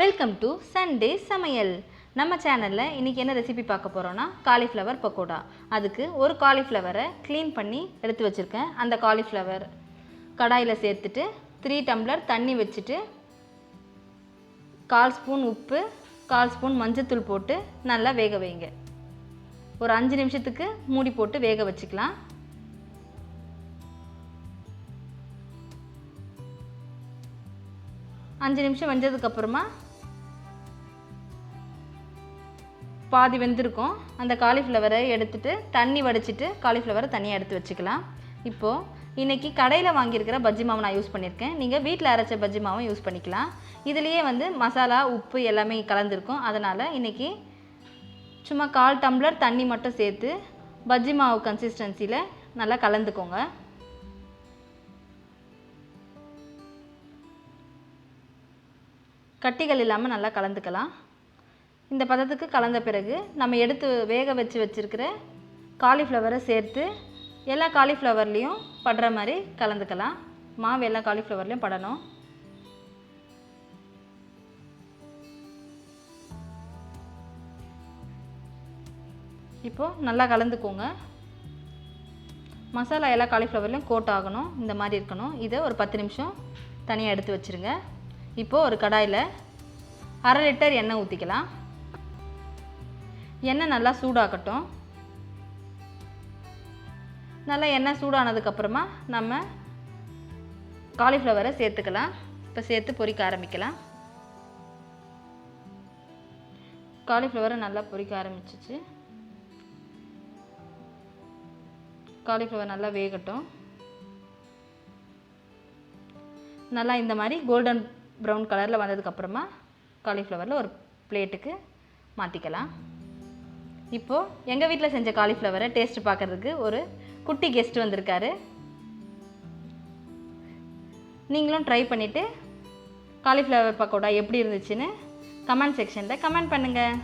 Welcome to Sunday சமையல். நம்ம சேனலில் இன்றைக்கி என்ன ரெசிபி பார்க்க போகிறோன்னா காலிஃப்ளவர் பக்கோடா. அதுக்கு ஒரு காலிஃப்ளவரை க்ளீன் பண்ணி எடுத்து வச்சுருக்கேன். அந்த காலிஃப்ளவர் கடாயில் சேர்த்துட்டு த்ரீ டம்ளர் தண்ணி வச்சுட்டு கால் ஸ்பூன் உப்பு கால் ஸ்பூன் மஞ்சத்தூள் போட்டு நல்லா வேக வைங்க. ஒரு அஞ்சு நிமிஷத்துக்கு மூடி போட்டு வேக வச்சுக்கலாம். அஞ்சு நிமிஷம் வெஞ்சதுக்கப்புறமா பாதி வெந்திருக்கும். அந்த காலிஃப்ளவரை எடுத்துட்டு தண்ணி வடிச்சிட்டு காலிஃப்ளவரை தனியாக எடுத்து வச்சுக்கலாம். இப்போது இன்றைக்கி கடையில் வாங்கியிருக்கிற பஜ்ஜி மாவு நான் யூஸ் பண்ணியிருக்கேன். நீங்கள் வீட்டில் அரைச்ச பஜ்ஜி மாவும் யூஸ் பண்ணிக்கலாம். இதுலேயே வந்து மசாலா உப்பு எல்லாமே கலந்துருக்கும். அதனால் இன்றைக்கி சும்மா கால் டம்ளர் தண்ணி மட்டும் சேர்த்து பஜ்ஜி மாவு கன்சிஸ்டன்சியில் நல்லா கலந்துக்கோங்க. கட்டிகள் இல்லாமல் நல்லா கலந்துக்கலாம். இந்த பதத்துக்கு கலந்த பிறகு நம்ம எடுத்து வேக வச்சு வச்சுருக்கிற காலிஃப்ளவரை சேர்த்து எல்லா காலிஃப்ளவர்லேயும் படுற மாதிரி கலந்துக்கலாம். மாவு எல்லா காலிஃப்ளவர்லேயும் படணும். இப்போது நல்லா கலந்துக்கோங்க. மசாலா எல்லா காலிஃப்ளவர்லேயும் கோட் ஆகணும் இந்த மாதிரி இருக்கணும். இதை ஒரு பத்து நிமிஷம் தனியாக எடுத்து வச்சுருங்க. இப்போது ஒரு கடாயில் அரை லிட்டர் எண்ணெய் ஊற்றிக்கலாம் எண்ணெய் நல்லா சூடாகட்டும். நல்லா எண்ணெய் சூடானதுக்கப்புறமா நம்ம காலிஃப்ளவரை சேர்த்துக்கலாம். இப்போ சேர்த்து பொரிக்க ஆரம்பிக்கலாம். காலிஃப்ளவரை நல்லா பொரிக்க ஆரம்பிச்சிச்சு. காலிஃப்ளவர் நல்லா வேகட்டும். நல்லா இந்த மாதிரி கோல்டன் ப்ரௌன் கலரில் வந்ததுக்கப்புறமா காலிஃப்ளவரில் ஒரு பிளேட்டுக்கு மாற்றிக்கலாம் இப்போது எங்கள் வீட்டில் செஞ்ச காலிஃப்ளவரை டேஸ்ட் பார்க்குறதுக்கு ஒரு குட்டி கெஸ்ட் வந்திருக்காரு. நீங்களும் ட்ரை பண்ணிவிட்டு காலிஃப்ளவர் பக்கோடா எப்படி இருந்துச்சுன்னு கமெண்ட் செக்ஷனில் கமெண்ட் பண்ணுங்கள்